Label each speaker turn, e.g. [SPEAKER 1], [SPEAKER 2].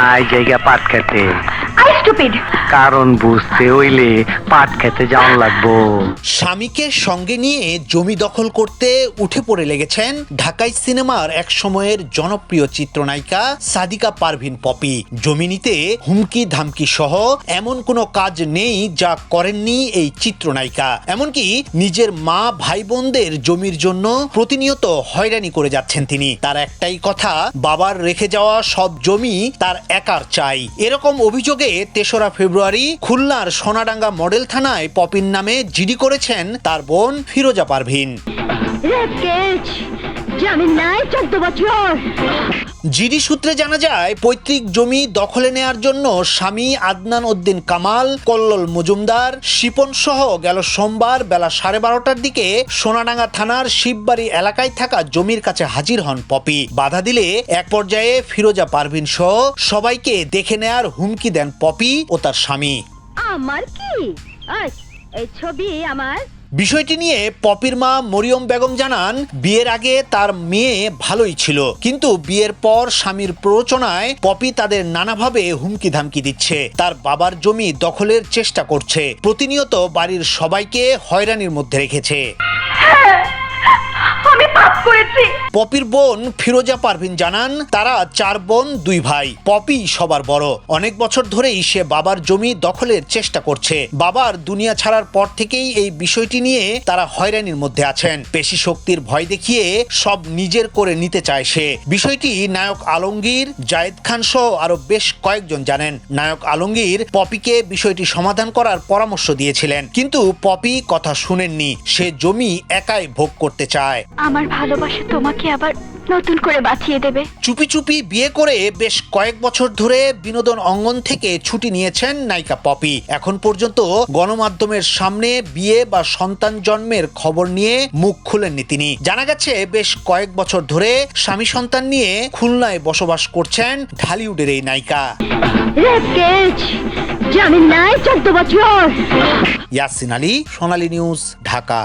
[SPEAKER 1] I জায়গা পাট খেতে
[SPEAKER 2] আই স্টুপিড
[SPEAKER 1] কারণ বুঝতে হইলে পাট খেতে যাওয়ান লাগবো।
[SPEAKER 3] স্বামীকে সঙ্গে নিয়ে জমি দখল করতে উঠে পড়ে লেগেছেন ঢাকাই সিনেমার এক সময়ের জনপ্রিয় চিত্রনায়িকা সাদিকা পারভিন পপি। জমি নিতে হুমকি ধামকি সহ এমন কোনো কাজ নেই যা করেননি এই চিত্রনায়িকা। এমনকি নিজের মা ভাই বোনদের জমির জন্য প্রতিনিয়ত হয়রানি করে যাচ্ছেন তিনি। তার একটাই কথা বাবার রেখে যাওয়া সব জমি তার একার চাই। এরকম অভিযোগে তেসরা ফেব্রুয়ারি খুলনার সোনাডাঙ্গা মডেল থানায় পপিন নামে জিডি করেছেন তার বোন ফিরোজা পারভিন। জিডি সূত্রে জানা যায়, পৈতৃক জমি দখলে নেয়ার জন্য স্বামী আদনান উদ্দিন কামাল, কল্লোল মজুমদার, শিপন সহ গেল সোমবার বেলা সাড়ে বারোটার দিকে সোনাডাঙ্গা থানার শিববাড়ি এলাকায় থাকা জমির কাছে হাজির হন পপি। বাধা দিলে এক পর্যায়ে ফিরোজা পারভিন সহ সবাইকে দেখে নেয়ার হুমকি দেন পপি ও তার স্বামী।
[SPEAKER 2] আমার কি? এই ছবি আমার?
[SPEAKER 3] বিষয়টি নিয়ে পপির মা মরিয়ম বেগম জানান, বিয়ের আগে তার মেয়ে ভালোই ছিল। কিন্তু বিয়ের পর স্বামীর প্ররোচনায় পপি তাদের নানাভাবে হুমকি ধামকি দিচ্ছে। তার বাবার জমি দখলের চেষ্টা করছে। প্রতিনিয়ত বাড়ির সবাইকে হয়রানির মধ্যে রেখেছে।
[SPEAKER 2] আমি পাপ করেছি।
[SPEAKER 3] পপির বোন ফিরোজা পারভিন জানান, তারা চার বোন, দুই ভাই। পপি সবার বড়। অনেক বছর ধরেই সে বাবার জমি দখলের চেষ্টা করছে। বাবার দুনিয়া ছাড়ার পর থেকেই এই বিষয়টি নিয়ে তারা হয়রানির মধ্যে আছেন। পেশি শক্তির ভয় দেখিয়ে সব নিজের করে নিতে চায় সে। বিষয়টি নায়ক আলমগীর, জায়েদ খান সহ আরও বেশ কয়েকজন জানেন। নায়ক আলমগীর পপিকে বিষয়টি সমাধান করার পরামর্শ দিয়েছিলেন। কিন্তু পপি কথা শুনেননি। সে জমি একাই ভোগ করতে চায়।
[SPEAKER 2] আমার ভালোবাসা তোমাকে আবার নতুন করে বাঁচিয়ে দেবে।
[SPEAKER 3] চুপি চুপি বিয়ে করে বেশ কয়েক বছর ধরে বিনোদন অঙ্গন থেকে ছুটি নিয়েছেন নায়িকা পপি। এখন পর্যন্ত গণমাধ্যমের সামনে বিয়ে বা সন্তান জন্মের খবর নিয়ে মুখ খুলেননি তিনি। জানা গেছে বেশ কয়েক বছর ধরে স্বামী সন্তান নিয়ে খুলনায় বসবাস করছেন ঢালিউডের এই নায়িকা। ইয়াসিন আলী সোনালী নিউজ ঢাকা।